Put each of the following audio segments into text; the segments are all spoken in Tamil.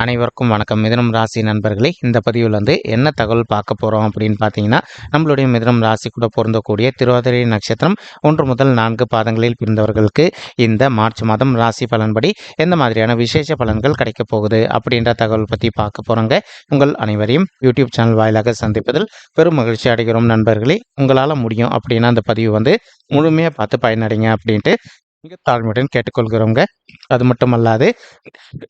அனைவருக்கும் வணக்கம். மிதனம் ராசி நண்பர்களே இந்த பதிவில் வந்து என்ன தகவல் பார்க்க போகிறோம் அப்படின்னு பார்த்தீங்கன்னா நம்மளுடைய மிதனம் ராசி கூட பொருந்தக்கூடிய திருவாதிரை நட்சத்திரம் ஒன்று முதல் நான்கு பாதங்களில் பிறந்தவர்களுக்கு இந்த மார்ச் மாதம் ராசி பலன்படி எந்த மாதிரியான விசேஷ பலன்கள் கிடைக்கப் போகுது அப்படின்ற தகவல் பற்றி பார்க்க போகிறோங்க உங்கள் அனைவரையும் யூடியூப் சேனல் வாயிலாக சந்திப்பதில் பெரும் மகிழ்ச்சி அடைகிறோம் நண்பர்களே. உங்களால் முடியும் அப்படின்னா அந்த பதிவு வந்து முழுமையாக பார்த்து பயனடைங்க அப்படின்ட்டு மிக தாழ்மையுடன் கேட்டுக்கொள்கிறோங்க அது மட்டும் அல்லாது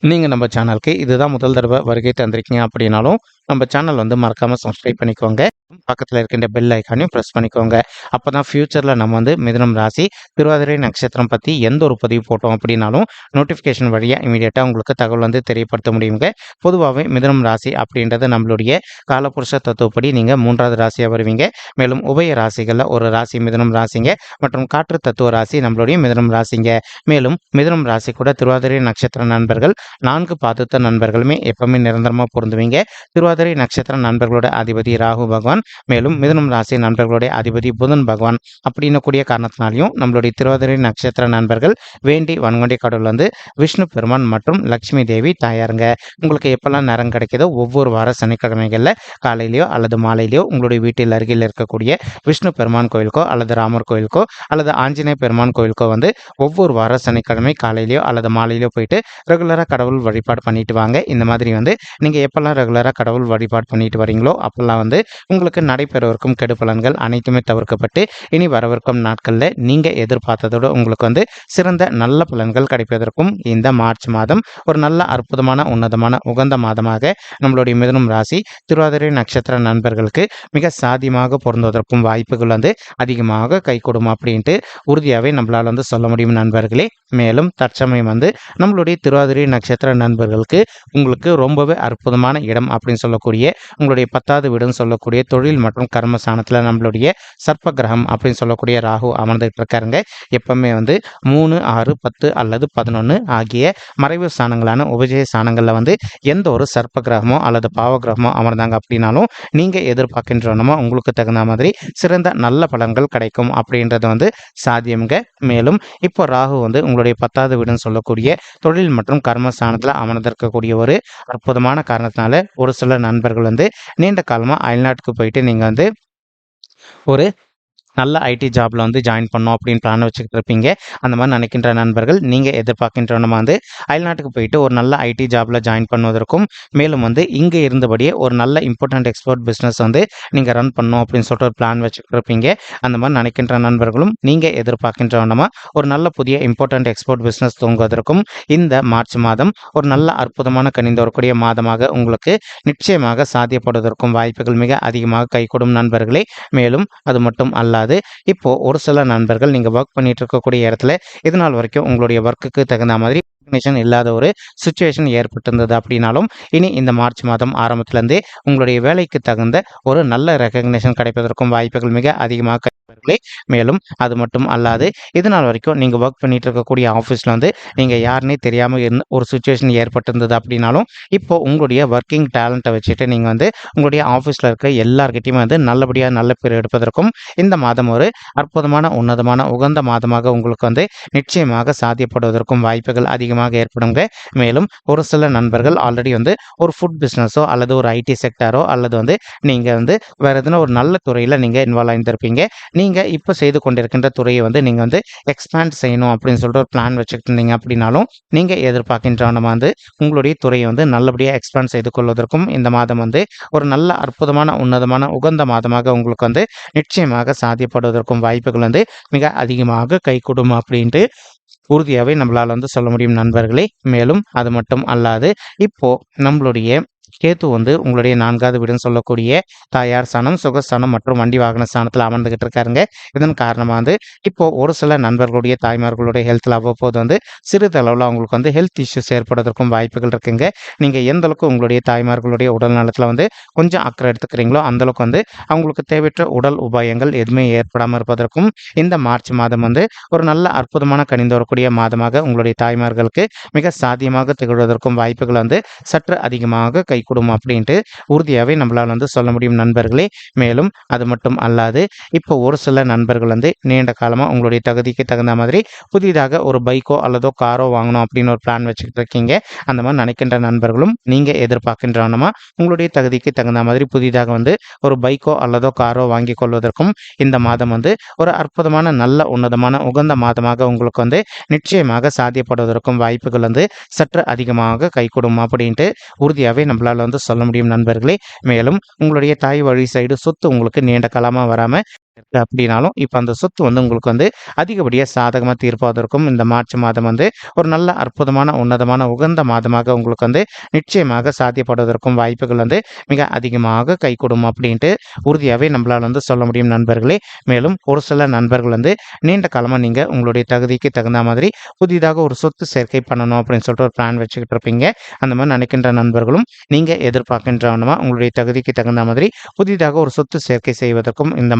நீங்கள் நம்ம சேனலுக்கு இதுதான் முதல் தடவை வருகை தந்திருக்கீங்க அப்படின்னாலும் நம்ம சேனல் வந்து மறக்காமல் சப்ஸ்கிரைப் பண்ணிக்கோங்க. பக்கத்தில் இருக்கின்ற பெல் ஐக்கானையும் ப்ரெஸ் பண்ணிக்கோங்க. அப்போ தான் ஃப்யூச்சரில் நம்ம வந்து மிதுனம் ராசி திருவாதிரை நட்சத்திரம் பற்றி எந்த ஒரு பதிவு போட்டோம் அப்படின்னாலும் நோட்டிஃபிகேஷன் வழியாக இமீடியட்டாக உங்களுக்கு தகவல் வந்து தெரியப்படுத்த முடியுங்க. பொதுவாகவே மிதனம் ராசி அப்படின்றது நம்மளுடைய காலப்புருஷ தத்துவப்படி நீங்கள் மூன்றாவது ராசியாக வருவீங்க. மேலும் உபய ராசிகளில் ஒரு ராசி மிதனம் ராசிங்க மற்றும் காற்று தத்துவ ராசி நம்மளுடைய மிதனம் ராசிங்க. மேலும் மிதனம் ராசி கூட திருவாதிரை நட்சத்திர நண்பர்கள் நான்கு பாதத்த நண்பர்களுமே எப்பவுமே நிரந்தரமாக பொருந்துவீங்க. திருவாதிரை நட்சத்திர நண்பர்களோட அதிபதி ராகு பகவான் மேலும் மிதுனம் ராசி நண்பர்களுடைய அதிபதி புதன் பகவான் அப்படின்னு கூடிய காரணத்தினாலையும் நம்மளுடைய திருவாதிரை நட்சத்திர நண்பர்கள் வேண்டி வன்கொண்டி கடவுள் வந்து விஷ்ணு பெருமான் மற்றும் லட்சுமி தேவி தாயாருங்க. உங்களுக்கு எப்பெல்லாம் நேரம் கிடைக்குதோ ஒவ்வொரு வார சனிக்கிழமைகளில் காலையிலையோ அல்லது மாலையிலையோ உங்களுடைய வீட்டில் அருகில் இருக்கக்கூடிய விஷ்ணு பெருமான் கோயிலுக்கோ அல்லது ராமர் கோயிலுக்கோ அல்லது ஆஞ்சநேய பெருமான் கோயிலுக்கோ வந்து ஒவ்வொரு வார சனிக்கிழமை காலையிலையோ அல்லது மாலையிலையோ போயிட்டு ரெகுலராக கடவுள் வழிபாடு பண்ணிட்டு வாங்க. இந்த மாதிரி வந்து நீங்கள் எப்பெல்லாம் ரெகுலராக கடவுள் வழிபாடு பண்ணிட்டு வரீங்களோ அப்போல்லாம் வந்து உங்களுக்கு நடைபெறவிருக்கும் கெடு பலன்கள் அனைத்துமே தவிர்க்கப்பட்டு இனி வரவிருக்கும் நாட்களில் நீங்கள் எதிர்பார்த்ததோடு உங்களுக்கு வந்து சிறந்த நல்ல பலன்கள் கிடைப்பதற்கும் இந்த மார்ச் மாதம் ஒரு நல்ல அற்புதமான உன்னதமான உகந்த மாதமாக நம்மளுடைய மிதுனம் ராசி திருவாதிரை நட்சத்திர நண்பர்களுக்கு மிக சாதியமாக பொருந்துவதற்கும் வாய்ப்புகள் வந்து அதிகமாக கைகூடும் அப்படின்ட்டு உறுதியாகவே நம்மளால் வந்து சொல்ல முடியும் நண்பர்களே. மேலும் தற்சமயம் வந்து நம்மளுடைய திருவாதிரை நட்சத்திர நண்பர்களுக்கு உங்களுக்கு ரொம்பவே அற்புதமான இடம் அப்படின்னு சொல்லக்கூடிய உங்களுடைய பத்தாவது வீடுன்னு சொல்லக்கூடிய தொழில் மற்றும் கர்மஸ்தானத்தில் நம்மளுடைய சர்ப்ப கிரகம் அப்படின்னு சொல்லக்கூடிய ராகு அமர்ந்துகிட்டு இருக்காருங்க. எப்பவுமே வந்து மூணு ஆறு பத்து அல்லது பதினொன்று ஆகிய மறைவு ஸ்தானங்களான உபஜய ஸ்தானங்களில் வந்து எந்த ஒரு சர்ப்ப கிரகமோ அல்லது பாவ கிரகமோ அமர்ந்தாங்க அப்படின்னாலும் நீங்கள் எதிர்பார்க்கின்றனமோ உங்களுக்கு தகுந்த மாதிரி சிறந்த நல்ல பலன்கள் கிடைக்கும் அப்படின்றது வந்து சாத்தியம்ங்க. மேலும் இப்போ ராகு வந்து உங்களுடைய பத்தாவது வீடுன்னு சொல்லக்கூடிய தொழில் மற்றும் கர்மஸ்தானத்தில் அமர்ந்திருக்கக்கூடிய ஒரு அற்புதமான காரணத்தினால ஒரு சில நண்பர்கள் வந்து நீண்ட காலமாக அயல்நாட்டுக்கு போயிட்டு நீங்கள் வந்து ஒரு நல்ல ஐடி ஜாபில் வந்து ஜாயின் பண்ணோம் அப்படின்னு பிளான் வச்சுக்கிட்டு இருப்பீங்க. அந்த மாதிரி நினைக்கின்ற நண்பர்கள் நீங்கள் எதிர்பார்க்கின்ற நம்ம வந்து அயல்நாட்டுக்கு போயிட்டு ஒரு நல்ல ஐடி ஜாபில் ஜாயின் பண்ணுவதற்கும் மேலும் வந்து இங்கே இருந்தபடியே ஒரு நல்ல இம்பார்ட்டன்ட் எக்ஸ்போர்ட் பிஸ்னஸ் வந்து நீங்கள் ரன் பண்ணணும் அப்படின்னு சொல்லிட்டு ஒரு பிளான் வச்சுக்கிட்டு இருப்பீங்க. அந்த மாதிரி நினைக்கின்ற நண்பர்களும் நீங்கள் எதிர்பார்க்கின்ற வண்ணமாக ஒரு நல்ல புதிய இம்பார்ட்டன்ட் எக்ஸ்போர்ட் பிஸ்னஸ் தூங்குவதற்கும் இந்த மார்ச் மாதம் ஒரு நல்ல அற்புதமான கணிந்து வரக்கூடிய மாதமாக உங்களுக்கு நிச்சயமாக சாத்தியப்படுவதற்கும் வாய்ப்புகள் மிக அதிகமாக கைகூடும் நண்பர்களே. மேலும் அது மட்டும் அல்லாது இப்போ ஒரு சில நண்பர்கள் நீங்கள் ஒர்க் பண்ணிட்டு இருக்கக்கூடிய இடத்துல இது நாள் வரைக்கும் உங்களுடைய ஒர்க்குக்கு தகுந்த மாதிரி ரெக்கக்னிஷன் இல்லாத ஒரு சுச்சுவேஷன் ஏற்பட்டிருந்தது அப்படின்னாலும் இனி இந்த மார்ச் மாதம் ஆரம்பத்திலேருந்தே உங்களுடைய வேலைக்கு தகுந்த ஒரு நல்ல ரெக்கக்னிஷன் கிடைப்பதற்கும் வாய்ப்புகள் மிக அதிகமாக நண்பர்களே மேலும் அது மட்டும் அல்லாது இது நாள் வரைக்கும் நீங்கள் ஒர்க் பண்ணிட்டு இருக்கக்கூடிய ஆஃபீஸில் வந்து நீங்கள் யாருன்னே தெரியாமல் இருந்த ஒரு சுச்சுவேஷன் ஏற்பட்டிருந்தது அப்படின்னாலும் இப்போ உங்களுடைய ஒர்க்கிங் டேலண்ட்டை வச்சுட்டு நீங்கள் வந்து உங்களுடைய ஆஃபீஸில் இருக்க எல்லார்கிட்டையுமே வந்து நல்லபடியாக நல்ல பேர் எடுப்பதற்கும் இந்த மாதம் ஒரு அற்புதமான உன்னதமான உகந்த மாதமாக உங்களுக்கு வந்து நிச்சயமாக சாத்தியப்படுவதற்கும் வாய்ப்புகள் அதிகமாக ஏற்படுங்க. மேலும் ஒரு சில நண்பர்கள் ஆல்ரெடி வந்து ஒரு ஃபுட் பிஸ்னஸோ அல்லது ஒரு ஐடி செக்டாரோ அல்லது வந்து நீங்கள் வந்து வேறு எதுனா ஒரு நல்ல துறையில் நீங்கள் இன்வால்வ் ஆகியிருந்திருப்பீங்க நீங்கள் நீங்கள் இப்போ செய்து கொண்டிருக்கின்ற துறையை வந்து நீங்கள் வந்து எக்ஸ்பேண்ட் செய்யணும் அப்படின்னு சொல்லிட்டு ஒரு பிளான் வச்சுக்கிட்டு இருந்தீங்க அப்படின்னாலும் நீங்கள் எதிர்பார்க்கின்றவனமாக வந்து உங்களுடைய துறையை வந்து நல்லபடியாக எக்ஸ்பேண்ட் செய்து கொள்வதற்கும் இந்த மாதம் வந்து ஒரு நல்ல அற்புதமான உன்னதமான உகந்த மாதமாக உங்களுக்கு வந்து நிச்சயமாக சாத்தியப்படுவதற்கும் வாய்ப்புகள் வந்து மிக அதிகமாக கைகூடும் அப்படின்ட்டு உறுதியாகவே நம்மளால் வந்து சொல்ல முடியும் நண்பர்களே. மேலும் அது மட்டும் அல்லாது இப்போ நம்மளுடைய கேத்து வந்து உங்களுடைய நான்காவது வீடுன்னு சொல்லக்கூடிய தாயார் சனம் சுகஸ்தானம் மற்றும் வண்டி வாகன ஸ்தானத்தில் அமர்ந்துகிட்டு இருக்காருங்க. இதன் காரணமாக வந்து இப்போ ஒரு சில நண்பர்களுடைய தாய்மார்களுடைய ஹெல்த்தில் அவ்வப்போது வந்து சிறிதளவில் அவங்களுக்கு வந்து ஹெல்த் இஷ்யூஸ் ஏற்படுவதற்கும் வாய்ப்புகள் இருக்குங்க. நீங்கள் எந்த அளவுக்கு உங்களுடைய தாய்மார்களுடைய உடல் நலத்தில் வந்து கொஞ்சம் அக்கறை எடுத்துக்கிறீங்களோ அந்த அளவுக்கு வந்து அவங்களுக்கு தேவையற்ற உடல் உபாயங்கள் எதுவுமே ஏற்படாமல் இருப்பதற்கும் இந்த மார்ச் மாதம் வந்து ஒரு நல்ல அற்புதமான கணிந்து வரக்கூடிய மாதமாக உங்களுடைய தாய்மார்களுக்கு மிக சாத்தியமாக திகழ்வதற்கும் வாய்ப்புகள் வந்து சற்று அதிகமாக கை கைகூடும் அப்படின்ட்டு உறுதியாகவே நம்மளால் வந்து சொல்ல முடியும் நண்பர்களே. மேலும் அது மட்டும் அல்லாது இப்போ ஒரு சில நண்பர்கள் வந்து நீண்ட காலமாக உங்களுடைய தகுதிக்கு தகுந்த மாதிரி புதிதாக ஒரு பைக்கோ அல்லதோ காரோ வாங்கணும் அப்படின்னு ஒரு பிளான் வச்சுக்கிட்டு இருக்கீங்க. அந்த மாதிரி நினைக்கின்ற நண்பர்களும் நீங்கள் எதிர்பார்க்கின்றனமா உங்களுடைய தகுதிக்கு தகுந்த மாதிரி புதிதாக வந்து ஒரு பைக்கோ அல்லதோ காரோ வாங்கி கொள்வதற்கும் இந்த மாதம் வந்து ஒரு அற்புதமான நல்ல உன்னதமான உகந்த மாதமாக உங்களுக்கு வந்து நிச்சயமாக சாத்தியப்படுவதற்கும் வாய்ப்புகள் வந்து சற்று அதிகமாக கைகூடும் அப்படின்ட்டு உறுதியாகவே நம்மளால் வந்து சொல்ல முடியும் நண்பர்களே. மேலும் உங்களுடைய தாய் வழி சைடு சொத்து உங்களுக்கு நீண்ட காலமாக வராமல் அப்படின்னாலும் இப்போ அந்த சொத்து வந்து உங்களுக்கு வந்து அதிகப்படியாக சாதகமாக தீர்ப்பதற்கும் இந்த மார்ச் மாதம் வந்து ஒரு நல்ல அற்புதமான உன்னதமான உகந்த மாதமாக உங்களுக்கு வந்து நிச்சயமாக சாத்தியப்படுவதற்கும் வாய்ப்புகள் வந்து மிக அதிகமாக கைகூடும் அப்படின்ட்டு உறுதியாகவே நம்மளால் வந்து சொல்ல முடியும் நண்பர்களே. மேலும் ஒரு சில நண்பர்கள் வந்து நீண்ட காலமாக நீங்கள் உங்களுடைய தகுதிக்கு தகுந்த மாதிரி புதிதாக ஒரு சொத்து சேர்க்கை பண்ணணும் அப்படின்னு சொல்லிட்டு ஒரு பிளான் வச்சுக்கிட்டு இருப்பீங்க. அந்த மாதிரி நினைக்கின்ற நண்பர்களும் நீங்கள் எதிர்பார்க்கின்றவனமா உங்களுடைய தகுதிக்கு தகுந்த மாதிரி புதிதாக ஒரு சொத்து சேர்க்கை செய்வதற்கும் இந்த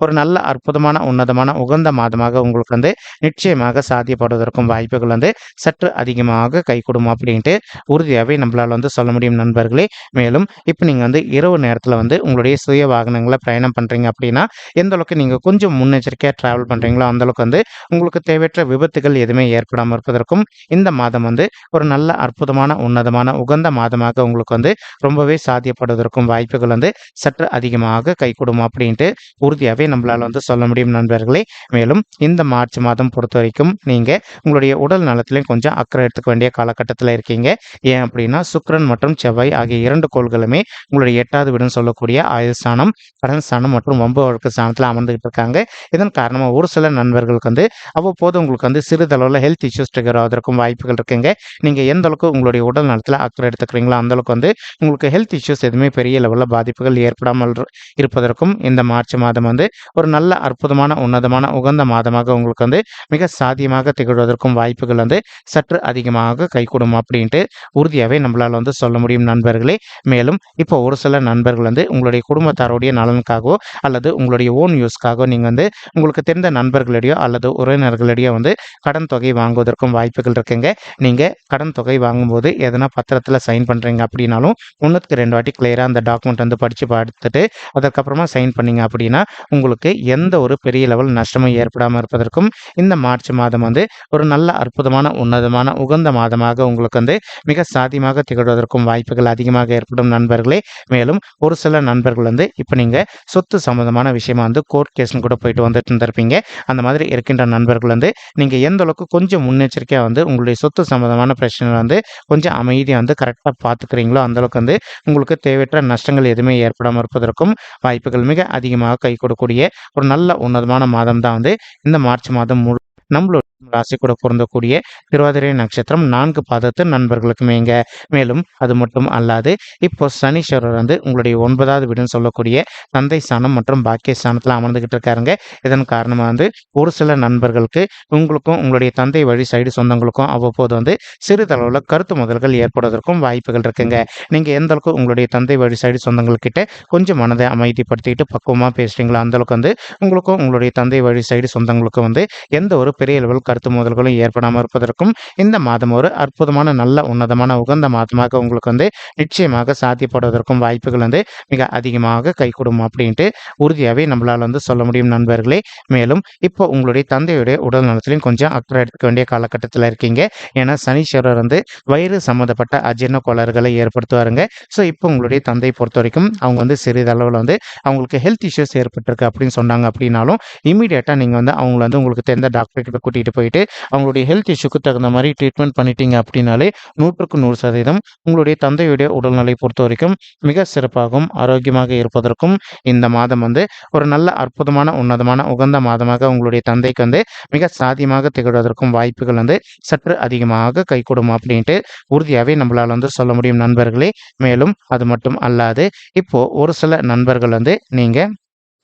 ஒரு நல்ல அற்புதமான உன்னதமான உகந்த மாதமாக உங்களுக்கு வந்து நிச்சயமாக சாத்தியப்படுவதற்கும் வாய்ப்புகள் வந்து சற்று அதிகமாக கைகூடும் அப்படின்ட்டு உறுதியாகவே நம்மளால் வந்து சொல்ல முடியும் நண்பர்களே. மேலும் இப்போ நீங்கள் வந்து இரவு நேரத்தில் வந்து உங்களுடைய சுய வாகனங்களை பயணம் பண்ணுறீங்க அப்படின்னா எந்த அளவுக்கு நீங்கள் கொஞ்சம் முன்னெச்சரிக்கையாக ட்ராவல் பண்ணுறீங்களோ அந்தளவுக்கு வந்து உங்களுக்கு தேவையற்ற விபத்துகள் எதுவுமே ஏற்படாமல் இருப்பதற்கும் இந்த மாதம் வந்து ஒரு நல்ல அற்புதமான உன்னதமான உகந்த மாதமாக உங்களுக்கு வந்து ரொம்பவே சாத்தியப்படுவதற்கும் வாய்ப்புகள் வந்து சற்று அதிகமாக கைகூடும் அப்படின்ட்டு உறுதியாகவே நம்மளால் வந்து சொல்ல முடியும் நண்பர்களே. மேலும் இந்த மார்ச் மாதம் பொறுத்த வரைக்கும் நீங்கள் உங்களுடைய உடல் நலத்திலையும் கொஞ்சம் அக்கறை எடுத்துக்க வேண்டிய காலகட்டத்தில் இருக்கீங்க. ஏன் அப்படின்னா சுக்ரன் மற்றும் செவ்வாய் ஆகிய இரண்டு கோள்களுமே உங்களுடைய எட்டாவது வீடுன்னு சொல்லக்கூடிய ஆயுள் ஸ்தானம் கடன் ஸ்தானம் மற்றும் வம்பு வழக்கு ஸ்தானத்தில் அமர்ந்துகிட்டு இருக்காங்க. இதன் காரணமாக ஒரு சில நண்பர்களுக்கு வந்து அவ்வப்போது உங்களுக்கு வந்து சிறிதளவில் ஹெல்த் இஷ்யூஸ் ட்ரிகர் ஆவதற்கும் வாய்ப்புகள் இருக்குங்க. நீங்கள் எந்த அளவுக்கு உங்களுடைய உடல் நலத்தில் அக்கறை எடுத்துக்கிறீங்களோ அந்த அளவுக்கு வந்து உங்களுக்கு ஹெல்த் இஷ்யூஸ் எதுவுமே பெரிய லெவலில் பாதிப்புகள் ஏற்படாமல் இருப்பதற்கும் இந்த மார்ச் மாதம் வந்து ஒரு நல்ல அற்புதமான உன்னதமான உகந்த மாதமாக உங்களுக்கு வந்து மிக சாத்தியமாக திகழ்வதற்கும் வாய்ப்புகள் வந்து சற்று அதிகமாக கைகூடும் அப்படின்ட்டு உறுதியாகவே நம்மளால் வந்து சொல்ல முடியும் நண்பர்களே. மேலும் இப்போ ஒரு சில நண்பர்கள் வந்து உங்களுடைய குடும்பத்தாருடைய நலனுக்காகவோ அல்லது உங்களுடைய ஓன் யூஸ்க்காகவோ நீங்கள் வந்து உங்களுக்கு தெரிந்த நண்பர்களிடையோ அல்லது உறவினர்களிடையோ வந்து கடன் தொகை வாங்குவதற்கும் வாய்ப்புகள் இருக்குங்க. நீங்கள் கடன் தொகை வாங்கும்போது எதனா பத்திரத்தில் சைன் பண்ணுறீங்க அப்படின்னாலும் ஒன்றுக்கு ரெண்டு வாட்டி கிளியராக அந்த டாக்குமெண்ட் வந்து படித்து பார்த்துட்டு அதுக்கப்புறமா சைன் பண்ணீங்க அப்படின்னா உங்களுக்கு எந்த ஒரு பெரிய லெவல் நஷ்டமும் ஏற்படாமல் இருப்பதற்கும் இந்த மார்ச் மாதம் வந்து ஒரு நல்ல அற்புதமான உன்னதமான உகந்த மாதமாக உங்களுக்கு வந்து மிக சாத்தியமாக திகழ்வதற்கும் வாய்ப்புகள் அதிகமாக ஏற்படும் நண்பர்களே. மேலும் ஒரு சில நண்பர்கள் வந்து இப்போ நீங்கள் சொத்து சம்மந்தமான விஷயமா வந்து கோர்ட் கேஸ்னு கூட போயிட்டு வந்துட்டு இருந்திருப்பீங்க. அந்த மாதிரி இருக்கின்ற நண்பர்கள் வந்து நீங்கள் எந்த அளவுக்கு கொஞ்சம் முன்னெச்சரிக்கையாக வந்து உங்களுடைய சொத்து சம்மந்தமான பிரச்சனை வந்து கொஞ்சம் அமைதியாக வந்து கரெக்டாக பார்த்துக்கிறீங்களோ அந்தளவுக்கு வந்து உங்களுக்கு தேவையற்ற நஷ்டங்கள் எதுவுமே ஏற்படாமல் இருப்பதற்கும் வாய்ப்புகள் மிக அதிகமாக கை கொடுக்கக்கூடிய ஒரு நல்ல உன்னதமான மாதம் தான் வந்து இந்த மார்ச் மாதம் முழு நம்மளோட ராசி கூட பொருந்தக்கூடிய திருவாதிரை நட்சத்திரம் நான்கு பாதத்து நண்பர்களுக்குமேங்க மேலும் அது மட்டும் அல்லாது இப்போ சனீஸ்வரர் வந்து உங்களுடைய ஒன்பதாவது வீடுன்னு சொல்லக்கூடிய தந்தை ஸ்தானம் மற்றும் பாக்கிய ஸ்தானத்தில் அமர்ந்துகிட்டு இருக்காருங்க. இதன் காரணமாக வந்து ஒரு சில நண்பர்களுக்கு உங்களுக்கும் உங்களுடைய தந்தை வழி சைடு சொந்தங்களுக்கும் அவ்வப்போது வந்து சிறிதளவில் கருத்து முதல்கள் ஏற்படுவதற்கும் வாய்ப்புகள் இருக்குங்க. நீங்கள் எந்த அளவுக்கு உங்களுடைய தந்தை வழி சைடு சொந்தங்கள்கிட்ட கொஞ்சம் மனதை அமைதிப்படுத்திக்கிட்டு பக்குவமாக பேசுகிறீங்களோ அந்த அளவுக்கு வந்து உங்களுக்கும் உங்களுடைய தந்தை வழி சைடு சொந்தங்களுக்கும் வந்து எந்த ஒரு பெரிய லெவல் கருத்து மோதல்களும் ஏற்படாமல் இருப்பதற்கும் இந்த மாதம் ஒரு அற்புதமான நல்ல உன்னதமான உகந்த மாதமாக உங்களுக்கு வந்து நிச்சயமாக சாத்தியப்படுவதற்கும் வாய்ப்புகள் வந்து மிக அதிகமாக கைகூடும் அப்படின்ட்டு உறுதியாகவே நம்மளால் வந்து சொல்ல முடியும் நண்பர்களே. மேலும் இப்போ உங்களுடைய தந்தையுடைய உடல் நலத்திலையும் கொஞ்சம் அக்கறை எடுக்க வேண்டிய காலகட்டத்தில் இருக்கீங்க. ஏன்னா சனீஸ்வரர் வந்து வயிறு சம்மந்தப்பட்ட அஜீரண கோளாறுகளை ஏற்படுத்துவாருங்க. ஸோ இப்போ உங்களுடைய தந்தை பொறுத்த வரைக்கும் அவங்க வந்து சிறிதளவில் வந்து அவங்களுக்கு ஹெல்த் இஷ்யூஸ் ஏற்பட்டிருக்கு அப்படின்னு சொன்னாங்க அப்படின்னாலும் இமீடியட்டாக நீங்கள் வந்து அவங்கள வந்து உங்களுக்கு தெரிந்த டாக்டர் கிட்ட கூட்டிகிட்டு போயிட்டு அவங்களுடைய ஹெல்த் இஷ்யூக்கு தகுந்த மாதிரி ட்ரீட்மெண்ட் பண்ணிட்டீங்க அப்படின்னாலே நூற்றுக்கு நூறு சதவீதம் உங்களுடைய தந்தையுடைய உடல்நிலை பொறுத்த வரைக்கும் மிக சிறப்பாகவும் ஆரோக்கியமாக இருப்பதற்கும் இந்த மாதம் வந்து ஒரு நல்ல அற்புதமான உன்னதமான உகந்த மாதமாக உங்களுடைய தந்தைக்கு வந்து மிக சாத்தியமாக திகழ்வதற்கும் வாய்ப்புகள் வந்து சற்று அதிகமாக கைகூடும் அப்படின்ட்டு உறுதியாகவே நம்மளால் வந்து சொல்ல முடியும் நண்பர்களே. மேலும் அது மட்டும் அல்லாது இப்போ ஒரு சில நண்பர்கள் வந்து நீங்கள்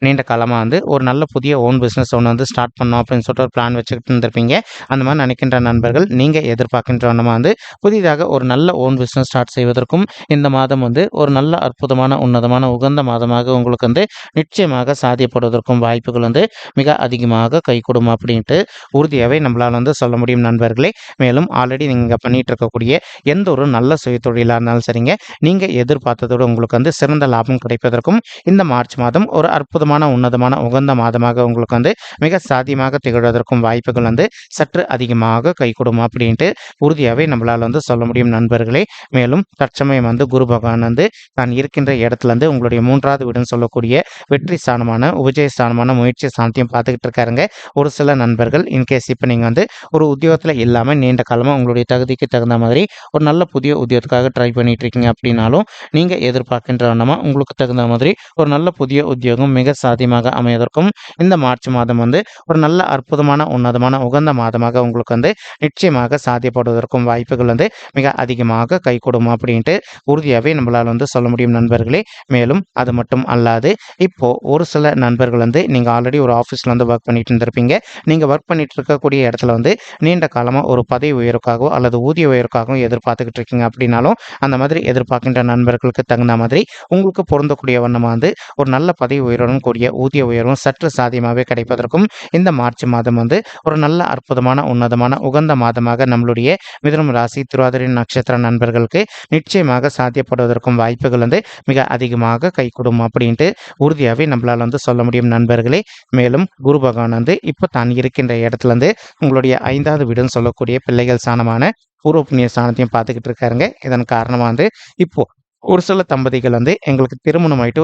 நீண்ட காலமாக வந்து ஒரு நல்ல புதிய ஓன் பிஸ்னஸ் ஒன்று வந்து ஸ்டார்ட் பண்ணோம் அப்படின்னு சொல்லிட்டு ஒரு பிளான் வச்சுக்கிட்டு இருந்திருப்பீங்க. அந்த மாதிரி நினைக்கின்ற நண்பர்கள் நீங்கள் எதிர்பார்க்கின்ற ஒன்றமாக வந்து புதிதாக ஒரு நல்ல ஓன் பிஸ்னஸ் ஸ்டார்ட் செய்வதற்கும் இந்த மாதம் வந்து ஒரு நல்ல அற்புதமான உன்னதமான உகந்த மாதமாக உங்களுக்கு வந்து நிச்சயமாக சாதியப்படுவதற்கும் வாய்ப்புகள் வந்து மிக அதிகமாக கைகூடும் அப்படின்ட்டு உறுதியாகவே நம்மளால் வந்து சொல்ல முடியும் நண்பர்களே. மேலும் ஆல்ரெடி நீங்கள் பண்ணிட்டு இருக்கக்கூடிய எந்த ஒரு நல்ல சுயத்தொழிலாக இருந்தாலும் சரிங்க. நீங்கள் எதிர்பார்த்ததோடு உங்களுக்கு வந்து சிறந்த லாபம் கிடைப்பதற்கும் இந்த மார்ச் மாதம் ஒரு அற்புதமான உன்னதமான உகந்த மாதமாக உங்களுக்கு வந்து மிக சாத்தியமாக திகழ்வதற்கும் வாய்ப்புகள் வந்து சற்று அதிகமாக கை கொடுக்கும் அப்படின்ட்டு உறுதியாகவே நம்மளால் வந்து சொல்ல முடியும் நண்பர்களே. மேலும் தற்சமயம் வந்து குரு பகவான் வந்து தான் இருக்கின்ற இடத்துலருந்து உங்களுடைய மூன்றாவது வீடுன்னு சொல்லக்கூடிய வெற்றி ஸ்தானமான உபஜய ஸ்தானமான முயற்சி ஸ்தானத்தையும் பார்த்துக்கிட்டு இருக்காருங்க. ஒரு சில நண்பர்கள் இன்கேஸ் இப்போ நீங்கள் வந்து ஒரு உத்தியோகத்தில் இல்லாமல் நீண்ட காலமாக உங்களுடைய தகுதிக்கு தகுந்த மாதிரி ஒரு நல்ல புதிய உத்தியோகத்துக்காக ட்ரை பண்ணிட்டு இருக்கீங்க அப்படின்னாலும் நீங்கள் எதிர்பார்க்கின்ற வண்ணமாக உங்களுக்கு தகுந்த மாதிரி ஒரு நல்ல புதிய உத்தியோகம் மிக சாத்தியமாக அமைவதற்கும் இந்த மார்ச் மாதம் வந்து ஒரு நல்ல அற்புதமான உன்னதமான உகந்த மாதமாக உங்களுக்கு வந்து நிச்சயமாக சாத்தியப்படுவதற்கும் வாய்ப்புகள் வந்து மிக அதிகமாக கை அப்படின்ட்டு உறுதியாகவே நம்மளால் வந்து சொல்ல முடியும் நண்பர்களே. மேலும் அது மட்டும் அல்லாது இப்போ ஒரு சில நண்பர்கள் வந்து நீங்கள் ஆல்ரெடி ஒரு ஆஃபீஸில் வந்து ஒர்க் பண்ணிட்டு இருந்திருப்பீங்க. நீங்கள் ஒர்க் பண்ணிட்டு இருக்கக்கூடிய இடத்துல வந்து நீண்ட காலமாக ஒரு பதவி உயர்வுக்காகவோ அல்லது ஊதிய உயர்வுக்காகவும் எதிர்பார்த்துக்கிட்டு இருக்கீங்க அப்படின்னாலும் அந்த மாதிரி எதிர்பார்க்கின்ற நண்பர்களுக்கு தகுந்த மாதிரி உங்களுக்கு பொருந்தக்கூடிய வண்ணமாக வந்து ஒரு நல்ல பதவி உயர்வுடன் கூடிய ஊதிய உயர்வும் சற்று சாதியமாகவே கிடைப்பதற்கும் இந்த மார்ச் மாதம் வந்து ஒரு நல்ல அற்புதமான உன்னதமான உகந்த மாதமாக நம்மளுடைய மிதுனம் ராசி திருவாதிரை நட்சத்திர நண்பர்களுக்கு நிச்சயமாக சாத்தியப்படுவதற்கும் வாய்ப்புகள் வந்து மிக அதிகமாக கைகூடும் அப்படின்ட்டு உறுதியாகவே நம்மளால் வந்து சொல்ல முடியும் நண்பர்களே. மேலும் குரு பகவான் வந்து இப்போ தான் இருக்கின்ற இடத்துல இருந்து உங்களுடைய ஐந்தாவது வீடுன்னு சொல்லக்கூடிய பிள்ளைகள் சாணமான பூர்வ புண்ணிய ஸ்தானத்தையும் பார்த்துக்கிட்டு இருக்காருங்க. இதன் காரணமாக வந்து இப்போ ஒரு சில தம்பதிகள் வந்து எங்களுக்கு திருமணம் ஆயிட்டு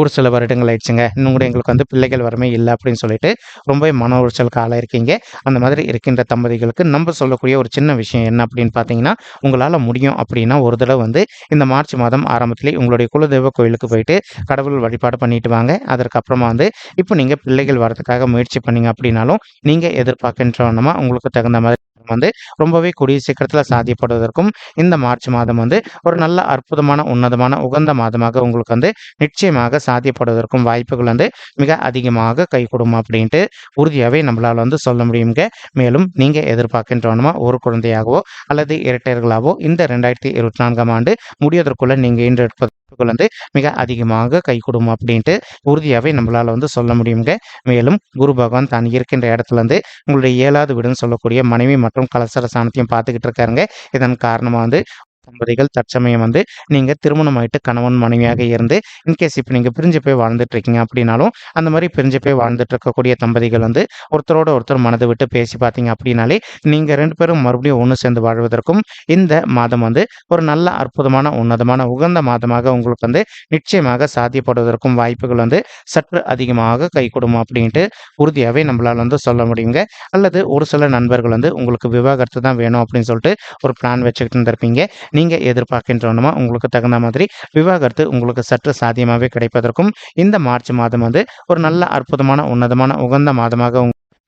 ஒரு சில வருடங்கள் ஆயிடுச்சுங்க. இன்னும் கூட எங்களுக்கு வந்து பிள்ளைகள் வரமே இல்லை அப்படின்னு சொல்லிட்டு ரொம்பவே மன உளைச்சலுக்கு ஆளாயிருக்கீங்க. அந்த மாதிரி இருக்கின்ற தம்பதிகளுக்கு நம்ம சொல்லக்கூடிய ஒரு சின்ன விஷயம் என்ன அப்படின்னு பார்த்தீங்கன்னா உங்களால் முடியும் அப்படின்னா ஒரு தடவை வந்து இந்த மார்ச் மாதம் ஆரம்பத்திலே உங்களுடைய குலதெய்வ கோயிலுக்கு போயிட்டு கடவுள் வழிபாடு பண்ணிட்டு வாங்க. அதற்கப்புறமா வந்து இப்போ நீங்கள் பிள்ளைகள் வரதுக்காக முயற்சி பண்ணீங்க அப்படின்னாலும் நீங்கள் எதிர்பார்க்கின்றவனமா உங்களுக்கு தகுந்த மாதிரி வந்து ரொம்பவே கூடிய சீக்கிரத்தில் சாத்தியப்படுவதற்கும் இந்த மார்ச் மாதம் வந்து ஒரு நல்ல அற்புதமான உன்னதமான உகந்த மாதமாக உங்களுக்கு வந்து நிச்சயமாக சாத்தியப்படுவதற்கும் வாய்ப்புகள் வந்து மிக அதிகமாக கை கொடுக்கும் அப்படின்ட்டு உறுதியாகவே நம்மளால் வந்து சொல்ல முடியுங்க மேலும் நீங்கள் எதிர்பார்க்கின்றவனுமா ஒரு குழந்தையாகவோ அல்லது இரட்டையர்களாகவோ இந்த ரெண்டாயிரத்தி இருபத்தி நான்காம் ஆண்டு முடிவதற்குள்ள நீங்கள் இன்று வாய்ப்புகள் வந்து மிக அதிகமாக கை கொடுக்கும் அப்படின்ட்டு உறுதியாகவே நம்மளால் வந்து சொல்ல முடியுங்க மேலும் குரு பகவான் தான் இருக்கின்ற இடத்துல இருந்து உங்களுடைய ஏழாவது வீடுன்னு சொல்லக்கூடிய மனைவி மற்றும் கலசர சாணத்தையும் பார்த்துக்கிட்டு இருக்காருங்க. இதன் காரணமாக வந்து தம்பதிகள் தற்சமயம் வந்து நீங்கள் திருமணம் ஆயிட்டு கணவன் மனைவியாக இருந்து இன்கேஸ் இப்போ நீங்கள் பிரிஞ்சு போய் வாழ்ந்துட்டு இருக்கீங்க அப்படின்னாலும் அந்த மாதிரி பிரிஞ்சு போய் வாழ்ந்துட்டு இருக்கக்கூடிய தம்பதிகள் வந்து ஒருத்தரோட ஒருத்தர் மனதை விட்டு பேசி பார்த்தீங்க அப்படின்னாலே நீங்கள் ரெண்டு பேரும் மறுபடியும் ஒன்று சேர்ந்து வாழ்வதற்கும் இந்த மாதம் வந்து ஒரு நல்ல அற்புதமான உன்னதமான உகந்த மாதமாக உங்களுக்கு வந்து நிச்சயமாக சாத்தியப்படுவதற்கும் வாய்ப்புகள் வந்து சற்று அதிகமாக கை கொடுமா அப்படின்ட்டு உறுதியாகவே நம்மளால் வந்து சொல்ல முடியுங்க. அல்லது ஒரு சில நண்பர்கள் வந்து உங்களுக்கு விவாகரத்து தான் வேணும் அப்படின்னு சொல்லிட்டு ஒரு பிளான் வச்சுக்கிட்டு இருந்திருப்பீங்க. நீங்கள் எதிர்பார்க்கின்றவனுமா உங்களுக்கு தகுந்த மாதிரி விவாகரத்து உங்களுக்கு சற்று சாத்தியமாகவே கிடைப்பதற்கும் இந்த மார்ச் மாதம் வந்து ஒரு நல்ல அற்புதமான உன்னதமான உகந்த மாதமாக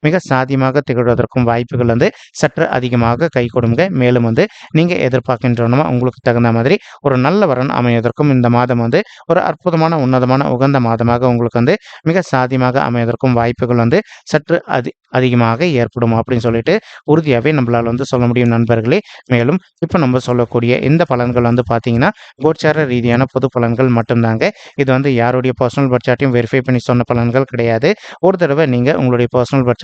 மிக சாதியமாக திகழ்வதற்கும் வாய்ப்புகள் வந்து சற்று அதிகமாக கை கொடுங்க. மேலும் வந்து நீங்கள் எதிர்பார்க்கின்றனமா உங்களுக்கு தகுந்த மாதிரி ஒரு நல்ல வரன் அமைவதற்கும் இந்த மாதம் வந்து ஒரு அற்புதமான உன்னதமான உகந்த மாதமாக உங்களுக்கு வந்து மிக சாதியமாக அமைவதற்கும் வாய்ப்புகள் வந்து சற்று அதி அதிகமாக ஏற்படும் அப்படின்னு சொல்லிட்டு உறுதியாகவே நம்மளால் வந்து சொல்ல முடியும் நண்பர்களே. மேலும் இப்போ நம்ம சொல்லக்கூடிய இந்த பலன்கள் வந்து பார்த்தீங்கன்னா கோச்சார ரீதியான பொது பலன்கள் மட்டும்தாங்க. இது வந்து யாருடைய பர்சனல் பட்ஜெட்டையும் வெரிஃபை பண்ணி சொன்ன பலன்கள் கிடையாது. ஒரு தடவை நீங்கள் உங்களுடைய பர்சனல்